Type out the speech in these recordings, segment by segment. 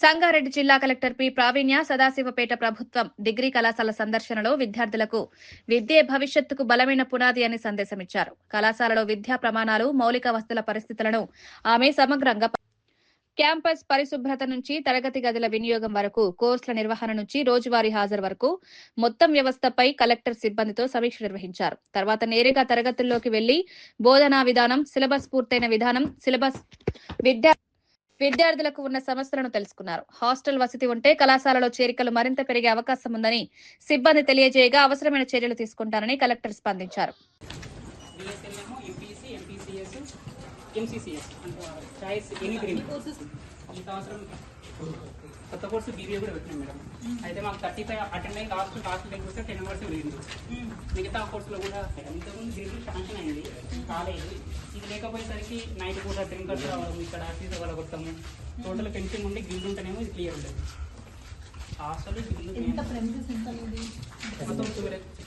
సంగారెడ్డి జిల్లా collector P ప్రావీణ్య సదాశివపేట ప్రభుత్వం degree కళాశాల సందర్శనలో విద్యార్థులకు విద్యే భవిష్యత్తుకు బలమైన పునాది అని సందేశమిచ్చారు. కళాశాలలో విద్యా ప్రమాణాలు మౌలిక వస్తుల పరిస్థితులను ఆమె సమగ్రంగా క్యాంపస్ పరిశుభ్రత నుంచి తరగతి గదుల వినియోగం వరకు కోర్సుల నిర్వహణ నుంచి రోజువారీ హాజరు వరకు మొత్తం వ్యవస్థపై కలెక్టర్ సిబ్బందితో సమీక్ష నిర్వహించారు. తర్వాత నేరుగా తరగతుల్లోకి వెళ్ళి బోధనా విధానం సిలబస్ పూర్తయిన విధానం సిలబస్ విద్యా విద్యార్థులకు ఉన్న సమస్యలను తెలుసుకున్నారు హాస్టల్ వసతి ఉంటే కళాశాలలో చేరికలు మరింత పెరిగే అవకాశం ఉందని సిబ్బంది తెలియజేయగా అవసరమైన చర్యలు తీసుకుంటారని కలెక్టర్ స్పందించారు కొత్త కోర్సు బీబీఏ కూడా పెట్టినాం మేడం అయితే మాకు థర్టీ ఫైవ్ అటెండ్ అయ్యి last last ten percent ten members వెళ్ళింది మిగతా కోర్సులో కూడా ఇంతకుముందు డిగ్రీ శాంక్షన్ అయింది కాలేదు ఇది లేకపోయేసరికి నైట్ పూట డ్రింకర్స్ రావడం ఇక్కడ ఫీజు వాళ్ళగొట్టము టోటల్ పెన్షన్ ఉండి గ్రిల్ ఉంటేనేమో ఇది క్లియర్ ఉండదు. ఎంత ఉంది? మొత్తం టూ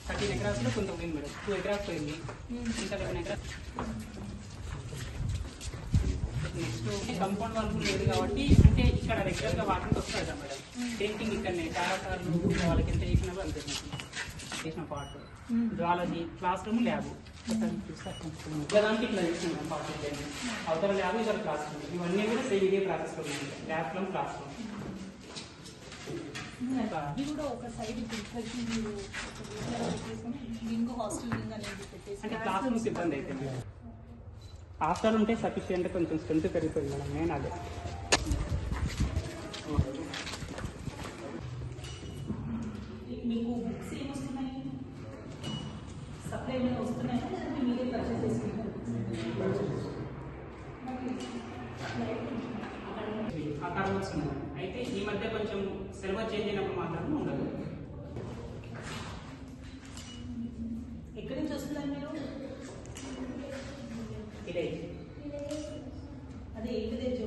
థర్టీన్ ఎకరాస్లో కొంత పోయింది మేడం. టూ ఎకరాస్ పోయింది. ఇంకా లెవెన్ ఎకరాస్ నెక్స్ట్ కంపౌండ్ వాళ్ళు లేదు కాబట్టి అంటే ఇక్కడ రెగ్యులర్గా వాటికి వస్తుంది కదా మేడం. పెయింటింగ్ ఇక్కడనే చాలా సార్లు వాళ్ళకి ఎంత చేసినా అంతే. చేసిన part zoology class room lab. దానికి ఇట్లా చేసిన పార్ట్ అవతల ల్యాబ్ ఇతర క్లాస్ రూమ్ ఇవన్నీ కూడా సేమ్ ఇదే process lab room class room ఒక సైడ్ అంటే క్లాస్ రూమ్స్ ఇబ్బంది అవుతుంది హాస్టల్ ఉంటే సఫిషియెంట్ కొంచెం స్ట్రెంత్ పెరుగుతుంది మేడం. నేను అదే మీకు బుక్స్ ఏమి వస్తున్నాయి మీద వస్తున్నాయా? లేదంటే మీరే పర్చేస్ చేసుకుంటారు? అయితే ఈ మధ్య కొంచెం సిలబస్ చేంజ్ అయినప్పుడు మాత్రం ఉండదు. ఎక్కడి నుంచి వస్తున్నాయి మీరు? ఇదే అదే ఏంటి తెచ్చు